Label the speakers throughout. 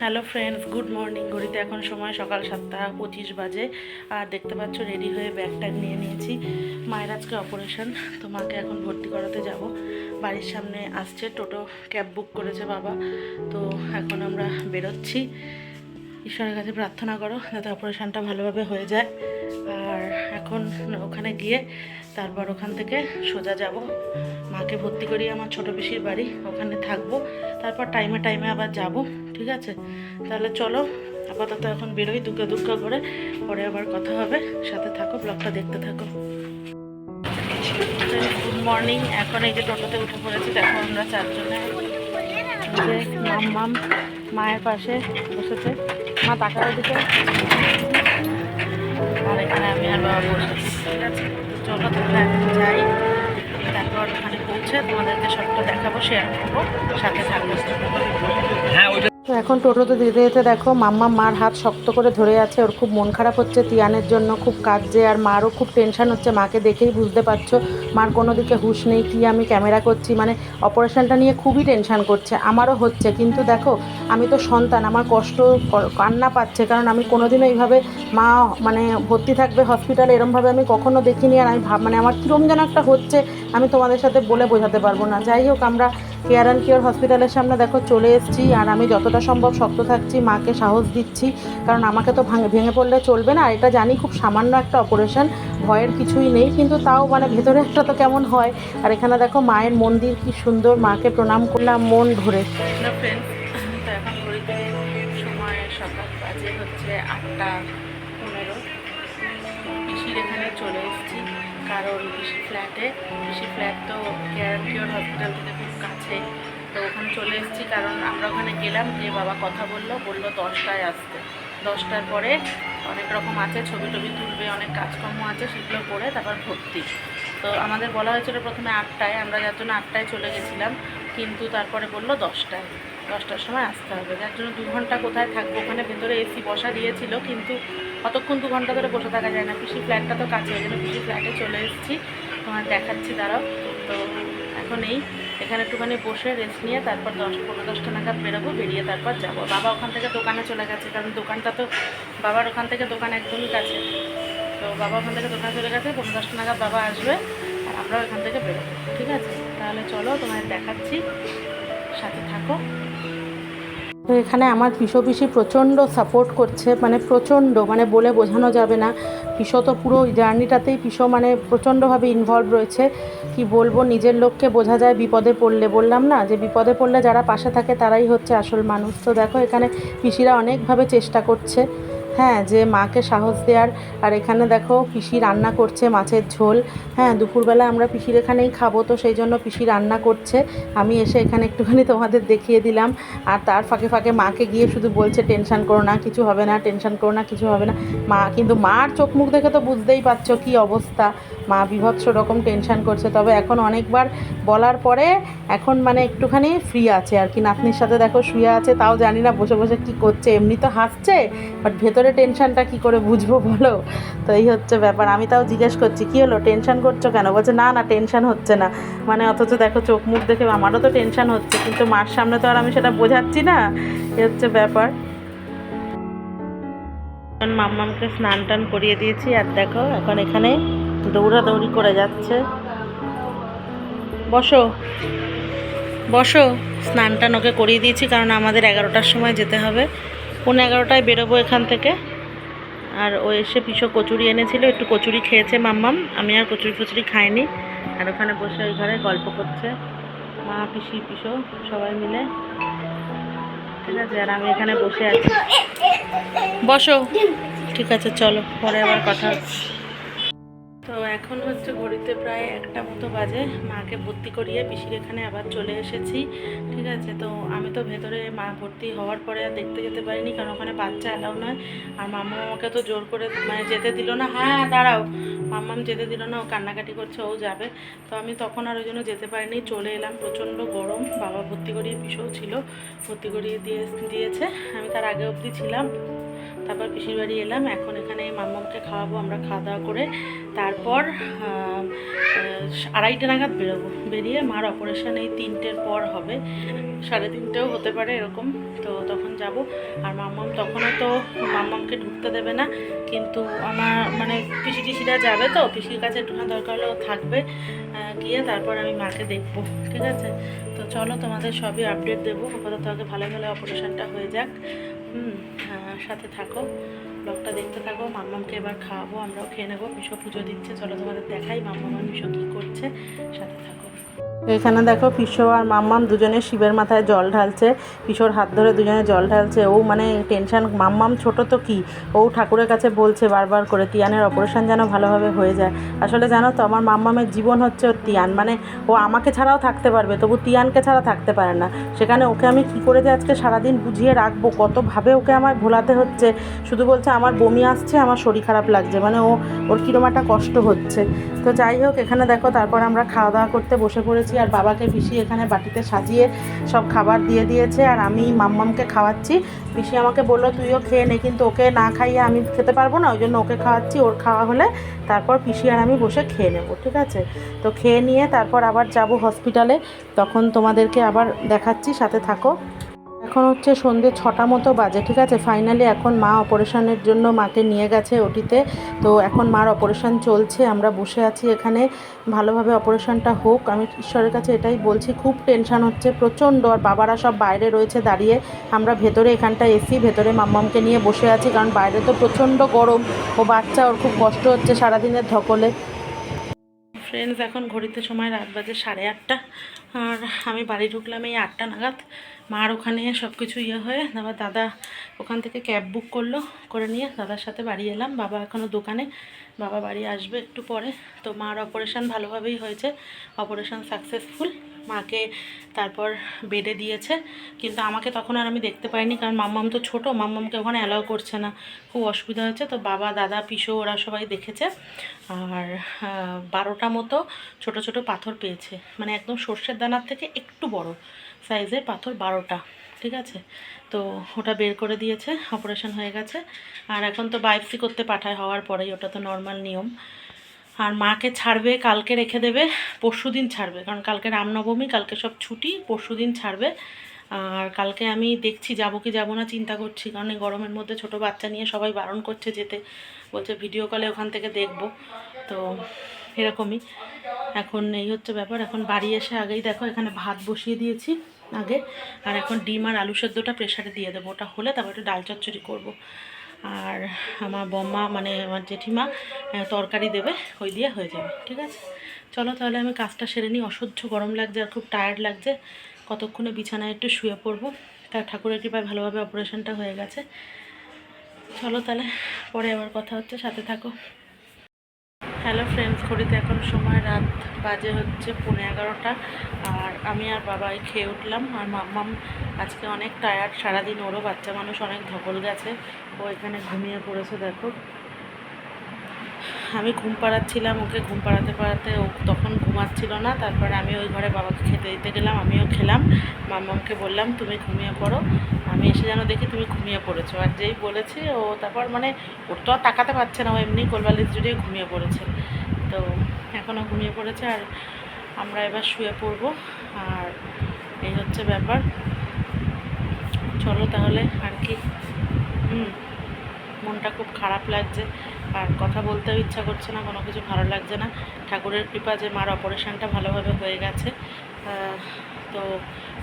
Speaker 1: Hello friends good morning ঘড়িতে এখন সময় সকাল সাতটা পঁচিশ বাজে। আর দেখতে পাচ্ছ রেডি হয়ে ব্যাগটা নিয়ে নিয়েছি। মায়ের আজকে অপারেশন তো মাকে এখন ভর্তি করাতে যাব। বাড়ির সামনে আসছে। টোটো ক্যাব বুক করেছে বাবা। তো এখন আমরা বেরোচ্ছি। ঈশ্বরের কাছে প্রার্থনা করো যাতে অপারেশনটা ভালোভাবে হয়ে যায়। আর এখন ওখানে গিয়ে তারপর ওখান থেকে সোজা যাব। মাকে ভর্তি করি আমার ছোটো পিসির বাড়ি ওখানে থাকব। তারপর টাইমে টাইমে আবার যাব, ঠিক আছে? তাহলে চলো, আপাতত এখন বেরোই দুঃখে দুঃখ করে। পরে আবার কথা হবে। সাথে থাকো ব্লগটা দেখতে থাকো। Good morning. এখন এই যে টোটোতে উঠে পড়েছি, দেখো আমরা চারজনে। যে মাম মাম মায়ের পাশে বসেছে। মা তাকার দিকে। আর এখানে আমি আর বাবা বসেছি। ঠিক আছে? চলো তোমরা এখন যাই। তারপর ওখানে পৌঁছে তোমাদেরকে সবটা দেখাবো শেয়ার করব, সাথে থাকব। তো এখন টোটোতে যেতে যেতে দেখো মাম্মা মার হাত শক্ত করে ধরে আছে, ওর খুব মন খারাপ হচ্ছে তিয়ানের জন্য, খুব কাঁদছে আর মারও খুব টেনশান হচ্ছে, মাকে দেখেই বুঝতে পারছ, মার কোনো দিকে হুঁশ নেই, কি আমি ক্যামেরা করছি মানে অপারেশনটা নিয়ে খুবই টেনশান করছে, আমারও হচ্ছে, কিন্তু দেখো আমি তো সন্তান, আমার কষ্ট কান্না পাচ্ছে, কারণ আমি কোনোদিনও এইভাবে মা মানে ভর্তি থাকবে হসপিটালে এরমভাবে আমি কখনো দেখিনি আর আমি ভাব মানে আমার কীরম যেন একটা হচ্ছে, আমি তোমাদের সাথে বলে বোঝাতে পারব না। যাই হোক, আমরা কেয়ার অ্যান্ড কিওর হসপিটালের সামনে দেখো চলে এসেছি, আর আমি যতটা সম্ভব শক্ত থাকছি, মাকে সাহস দিচ্ছি, কারণ আমাকে তো ভাঙে, ভেঙে পড়লে চলবে না এটা জানি খুব সামান্য একটা অপারেশন ভয়ের কিছুই নেই, কিন্তু তাও মানে ভেতরে একটা তো কেমন হয়। আর এখানে দেখো মায়ের মন্দির, কি সুন্দর, মাকে প্রণাম করলাম, মন এখানে চলে এসেছি কারণ ফ্ল্যাটে ফ্ল্যাট তো কেয়ার কিওর হসপিটাল থেকে কাছে। তো ওখানে চলে এসেছি কারণ আমরা ওখানে গেলাম, যে বাবা কথা বলল বলল দশটায় আসতে। দশটার পরে অনেক রকম আছে ছবি টবি তুলবে, অনেক কাজকর্ম আছে, সেগুলো করে তারপর ভর্তি। তো আমাদের বলা হয়েছিল প্রথমে আটটায়, আমরা যার জন্য আটটায় চলে গেছিলাম, কিন্তু তারপরে বলল দশটায়। দশটার সময় আসতে হবে। যার জন্য দু ঘণ্টা কোথায় থাকব, ওখানে ভেতরে এসি বসা দিয়েছিল, কিন্তু কতক্ষণ দু ঘণ্টা ধরে বসে থাকা যায় না। পিসি ফ্ল্যাটটা তো কাছে, ওই জন্য পিসি ফ্ল্যাটে চলে এসেছি। তোমার দেখাচ্ছি, দাঁড়াও। তো এখন এই এখানে একটুখানি বসে রেস্ট নিয়ে তারপর দশ পনেরো দশটা নাগাদ বেরোবো, বেরিয়ে তারপর যাব। বাবা ওখান থেকে দোকানে চলে গেছে, কারণ দোকানটা তো বাবার ওখান থেকে দোকান একদমই কাছে। তো বাবা ওখান থেকে দোকানে চলে গেছে, পনেরো দশটা নাগাদ বাবা আসবে, আর আমরাও এখান থেকে বেরোবো, ঠিক আছে? তাহলে চলো তোমাদের দেখাচ্ছি। সাথে থাকো। তো এখানে আমার পিসো পিসি প্রচণ্ড সাপোর্ট করছে মানে প্রচণ্ড মানে বলে বোঝানো যাবে না। পিসো তো পুরো জার্নিটাতেই পিসো মানে প্রচণ্ডভাবে ইনভলভ রয়েছে। কি বলব, নিজের লোককে বোঝা যায় বিপদে পড়লে। বললাম না যে বিপদে পড়লে যারা পাশে থাকে তারাই হচ্ছে আসল মানুষ। তো দেখো এখানে পিসিরা অনেকভাবে চেষ্টা করছে। হ্যাঁ যে মাকে সাহস দেওয়ার আর এখানে দেখো পিসি রান্না করছে মাছের ঝোল। হ্যাঁ দুপুরবেলা আমরা পিসির এখানেই খাব, তো সেই জন্য পিসি রান্না করছে। আমি এসে এখানে একটুখানি তোমাদের দেখিয়ে দিলাম। আর তার ফাঁকে ফাঁকে মাকে গিয়ে শুধু বলছে, টেনশান করো না, কিছু হবে না, টেনশান করো না, কিছু হবে না। মা, কিন্তু মার চোখ মুখ দেখে তো বুঝতেই পারছ কী অবস্থা। মা বিভৎস রকম টেনশান করছে। তবে এখন অনেকবার বলার পরে এখন মানে একটুখানি ফ্রি আছে। আর কি নাতনির সাথে দেখো শুয়ে আছে, তাও জানি না বসে বসে কী করছে। এমনি তো হাসছে বাট ভেতরে টেনশনটা কী করে বুঝব বলো? তো এই হচ্ছে ব্যাপার। আমি তাও জিজ্ঞেস করছি, কী হলো? টেনশন করছ কেন? বলছে, না না, টেনশন হচ্ছে না। মানে অথচ দেখো চোখ মুখ দেখে আমারও তো টেনশন হচ্ছে, কিন্তু মার সামনে তো আর আমি সেটা বোঝাচ্ছি না। এ হচ্ছে ব্যাপার। মাম্মামকে স্নান টান করিয়ে দিয়েছি, আর দেখো এখন এখানে দৌড়াদৌড়ি করে যাচ্ছে। বসো। বসো। স্নান টান ওকে করিয়ে দিয়েছি, কারণ আমাদের এগারোটার সময় যেতে হবে। পৌনে এগারোটায় বেরোবো এখান থেকে। আর ও এসে পিসো কচুরি এনেছিল, একটু কচুরি খেয়েছে মাম্মাম। আমি আর কচুরি ফচুরি খাইনি। আর ওখানে বসে ওই ঘরে গল্প করছে। মা, পিসি, পিসো, সবাই মিলে। ঠিক আছে, আর আমি এখানে বসে আছি। বসো। ঠিক আছে, চলো, পরে আবার কথা হচ্ছে। তো এখন হচ্ছে ঘড়িতে প্রায় একটা মতো বাজে। মাকে ভর্তি করিয়ে পিসির এখানে আবার চলে এসেছি, ঠিক আছে? তো আমি তো ভেতরে মা ভর্তি হওয়ার পরে আর দেখতে যেতে পারিনি, কারণ ওখানে বাচ্চা অ্যালাউ নয়। আর মাম্মা আমাকে তো জোর করে মানে যেতে দিল না। হ্যাঁ দাঁড়াও। মাম্মাম যেতে দিল না, ও কান্নাকাটি করছে, ও যাবে। তো আমি তখন আর ওই জন্য যেতে পারিনি, চলে এলাম প্রচণ্ড গরম। বাবা ভর্তি করিয়ে পিসও ছিল, ভর্তি করিয়ে দিয়ে দিয়েছে। আমি তার আগে অবধি ছিলাম। তারপর পিসির বাড়ি এলাম, এখন এখানে মাম্মামকে খাওয়াবো, আমরা খাওয়া দাওয়া করে তারপর আড়াইটে নাগাদ বেরোবো। বেরিয়ে মার অপারেশন এই তিনটের পর হবে। সাড়ে তিনটেও হতে পারে এরকম, তো তখন যাব। আর মাম্মাম তখনও তো মাম্মামকে ঢুকতে দেবে না, কিন্তু আমার মানে পিসি টিসিরা যাবে তো, পিসির কাছে একটুখানি দরকার হলেও থাকবে গিয়ে তারপর আমি মাকে দেখব, ঠিক আছে? তো চলো তোমাদের সবই আপডেট দেবো, আপাতত আগে ভালো ভালো অপারেশনটা হয়ে যাক। হুম সাথে থাকো। ব্লগটা দেখতে থাকো, মাম্মামকে এবার খাওয়াবো, আমরাও খেয়ে নেব। মিশো পুজো দিচ্ছে, চলো তোমাদের দেখাই মাম্মাম আর মিশো কী করছে। সাথে এখানে দেখো পিসো আর মাম্মাম দুজনে শিবের মাথায় জল ঢালছে। পিসোর হাত ধরে দুজনে জল ঢালছে। ও মানে টেনশন, মাম্মাম ছোট তো কি? ও ঠাকুরের কাছে বলছে বারবার করে, তিয়ানের অপারেশন যেন ভালোভাবে হয়ে যায়। আসলে জানো তো, আমার মাম্মামের জীবন হচ্ছে ওর তিয়ান। মানে ও আমাকে ছাড়াও থাকতে পারবে, তবু তিয়ানকে ছাড়া থাকতে পারে না। সেখানে ওকে আমি কি করে যে আজকে সারাদিন বুঝিয়ে রাখব? কতভাবে ওকে আমায় ভোলাতে হচ্ছে? শুধু বলছে, আমার বমি আসছে, আমার শরীর খারাপ লাগছে। মানে ও, ওর কিরম একটা কষ্ট হচ্ছে। তো যাই হোক, এখানে দেখো, তারপর আমরা খাওয়া দাওয়া করতে বসে পড়েছি। আর বাবাকে পিসি এখানে বাটিতে সাজিয়ে সব খাবার দিয়ে দিয়েছে আর আমি মাম্মামকে খাওয়াচ্ছি। পিসি আমাকে বলল, তুইও খেয়ে নে। কিন্তু ওকে না খাইয়ে আমি খেতে পারব না, ওই জন্য ওকে খাওয়াচ্ছি, ওর খাওয়া হলে তারপর পিসি আর আমি বসে খেয়ে নেব, ঠিক আছে? তো খেয়ে নিয়ে তারপর আবার যাব হসপিটালে তখন তোমাদেরকে আবার দেখাচ্ছি, সাথে থাকো। এখন হচ্ছে সন্ধ্যে ছটা মতো বাজে, ঠিক আছে? ফাইনালি এখন মা অপারেশনের জন্য মাকে নিয়ে গেছে ওটিতে। তো এখন মার অপারেশন চলছে, আমরা বসে আছি এখানে। ভালোভাবে অপারেশনটা হোক, আমি ঈশ্বরের কাছে এটাই বলছি, খুব টেনশন হচ্ছে, প্রচণ্ড। আর বাবারা সব বাইরে রয়েছে দাঁড়িয়ে। আমরা ভেতরে এখানটা এসি ভেতরে মাম্মামকে নিয়ে বসে আছি, কারণ বাইরে তো প্রচণ্ড গরম। ও বাচ্চা, ওর খুব কষ্ট হচ্ছে সারাদিনের ধকলে। ফ্রেন্ডস এখন ঘড়িতে সময় রাত বাজে সাড়ে আটটা। আর আমি বাড়ি ঢুকলাম এই আটটা নাগাদ। মার ওখানে সব কিছু ইয়ে হয়ে তারপর দাদা ওখান থেকে ক্যাব বুক করল, করে নিয়ে দাদার সাথে বাড়ি এলাম। বাবা এখনও দোকানে, বাবা বাড়ি আসবে একটু পরে। তো মার অপারেশান ভালোভাবেই হয়েছে অপারেশান সাকসেসফুল মাকে তারপর বেডে দিয়েছে। কিন্তু আমাকে তখন আর আমি দেখতে পাইনি, কারণ মাম্মাম তো ছোটো, মাম্মামকে ওখানে অ্যালাউ করছে না। খুব অসুবিধা হয়েছে, তো বাবা, দাদা, পিসো ওরা সবাই দেখেছে। আর বারোটা মতো ছোট ছোট পাথর পেয়েছে। মানে একদম সর্ষের দানার থেকে একটু বড় সাইজের পাথর বারোটা, ঠিক আছে? তো ওটা বের করে দিয়েছে অপারেশন হয়ে গেছে। আর এখন তো বায়োপসি করতে পাঠায়, হওয়ার পরেই, ওটা তো নর্মাল নিয়ম। আর মাকে ছাড়বে, কালকে রেখে দেবে, পরশু দিন ছাড়বে। কারণ কালকে রামনবমী, কালকে সব ছুটি, পরশু দিন ছাড়বে। আর কালকে আমি দেখছি, যাব কি যাব না চিন্তা করছি। কারণ এই গরমের মধ্যে ছোট বাচ্চা নিয়ে সবাই বারণ করছে যেতে। বলছে, ভিডিও কলে ওখান থেকে দেখব। তো এরকমই। এখন এই হচ্ছে ব্যাপার। এখন বাড়ি এসে আগেই দেখো, এখানে ভাত বসিয়ে দিয়েছি আগে। আর এখন ডিম আর আলু সেদ্ধটা প্রেশারে দিয়ে দেবো। ওটা হলে তারপর একটু ডাল চচ্চড়ি করব। আর আমার বম্মা মানে আমার জেঠিমা তরকারি দেবে, ওই দিয়ে হয়ে যাবে, ঠিক আছে? চলো তাহলে আমি কাজটা সেরে নিই, অসহ্য গরম লাগছে আর খুব টায়ার্ড লাগছে। কতক্ষণে বিছানায় একটু শুয়ে পড়ব? তা ঠাকুরের কৃপায় ভালোভাবে অপারেশনটা হয়ে গেছে। চলো তাহলে, পরে আবার কথা হচ্ছে, সাথে থাকো। হ্যালো ফ্রেন্ডস ঘড়িতে এখন সময় রাত বাজে হচ্ছে পৌনে এগারোটা। আর আমি আর বাবাই খেয়ে উঠলাম। আর মাম্মাম আজকে অনেক টায়ার্ড সারাদিন ওরও বাচ্চা মানুষ, অনেক ধকল গেছে। ও এখানে ঘুমিয়ে পড়েছে, দেখো। আমি ঘুম পাড়াচ্ছিলাম, ওকে ঘুম পাড়াতে পাড়াতে ও তখন ঘুমাচ্ছিল না। তারপরে আমি ওই ঘরে বাবাকে খেতে দিতে গেলাম, আমিও খেলাম। মাম্মামকে বললাম, তুমি ঘুমিয়ে পড়ো। আমি এসে যেন দেখি তুমি ঘুমিয়ে পড়েছো। আর যেই বলেছি, ও তারপর মানে ওর তো আর তাকাতে পারছে না, ও এমনি কোলবালিশ জুড়িয়ে ঘুমিয়ে পড়েছে। তো এখনও ঘুমিয়ে পড়েছে। আর আমরা এবার শুয়ে পড়ব। আর এই হচ্ছে ব্যাপার। চলো তাহলে, আর কি? মনটা খুব খারাপ লাগছে। আর কথা বলতেও ইচ্ছা করছে না, কোনো কিছু ভালো লাগছে না। ঠাকুরের কৃপা যে মার অপারেশনটা ভালোভাবে হয়ে গেছে। তো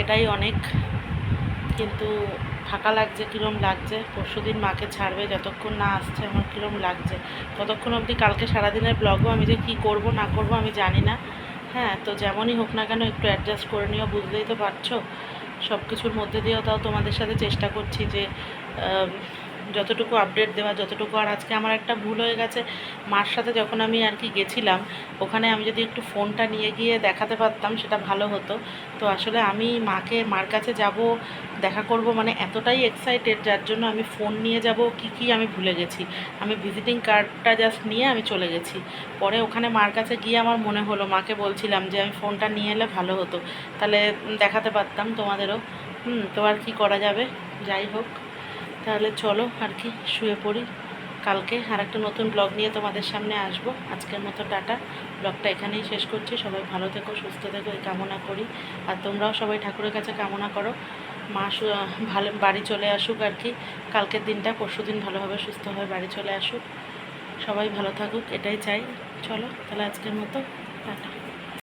Speaker 1: এটাই অনেক। কিন্তু ফাঁকা লাগছে, কীরম লাগছে? পরশু দিন মাকে ছাড়বে, যতক্ষণ না আসছে আমার কীরম লাগছে? ততক্ষণ অবধি কালকে সারাদিনের ব্লগও আমি যে কী করব, না করব আমি জানি না। হ্যাঁ তো যেমনই হোক না কেন একটু অ্যাডজাস্ট করে নিও, বুঝতেই তো পারছ। সব কিছুর মধ্যে দিয়েও তাও তোমাদের সাথে চেষ্টা করছি যে যতটুকু আপডেট দেওয়া, যতটুকু আর আজকে আমার একটা ভুল হয়ে গেছে, মার সাথে যখন আমি আর কি গেছিলাম, ওখানে আমি যদি একটু ফোনটা নিয়ে গিয়ে দেখাতে পারতাম, সেটা ভালো হতো। তো আসলে আমি মাকে, মার কাছে যাব, দেখা করব মানে এতটাই এক্সাইটেড যার জন্য আমি ফোন নিয়ে যাব, কি কি আমি ভুলে গেছি। আমি ভিজিটিং কার্ডটা জাস্ট নিয়ে আমি চলে গেছি। পরে ওখানে মার কাছে গিয়ে আমার মনে হলো, মাকে বলছিলাম যে আমি ফোনটা নিয়ে এলে ভালো হতো। তাহলে দেখাতে পারতাম তোমাদেরও। হুম, তো আর কি করা যাবে? যাই হোক। তাহলে চলো আর কি, শুয়ে পড়ি। কালকে আর একটা নতুন ব্লগ নিয়ে তোমাদের সামনে আসব। আজকের মতো টাটা। ব্লগটা এখানেই শেষ করছি। সবাই ভালো থেকো, সুস্থ থেকো, এই কামনা করি। আর তোমরাও সবাই ঠাকুরের কাছে কামনা করো। মা ভালো, বাড়ি চলে আসুক আর কি। কালকের দিনটা পরশু দিন ভালোভাবে সুস্থ হয়ে বাড়ি চলে আসুক। সবাই ভালো থাকুক, এটাই চাই। চলো, তাহলে আজকের মতো টাটা।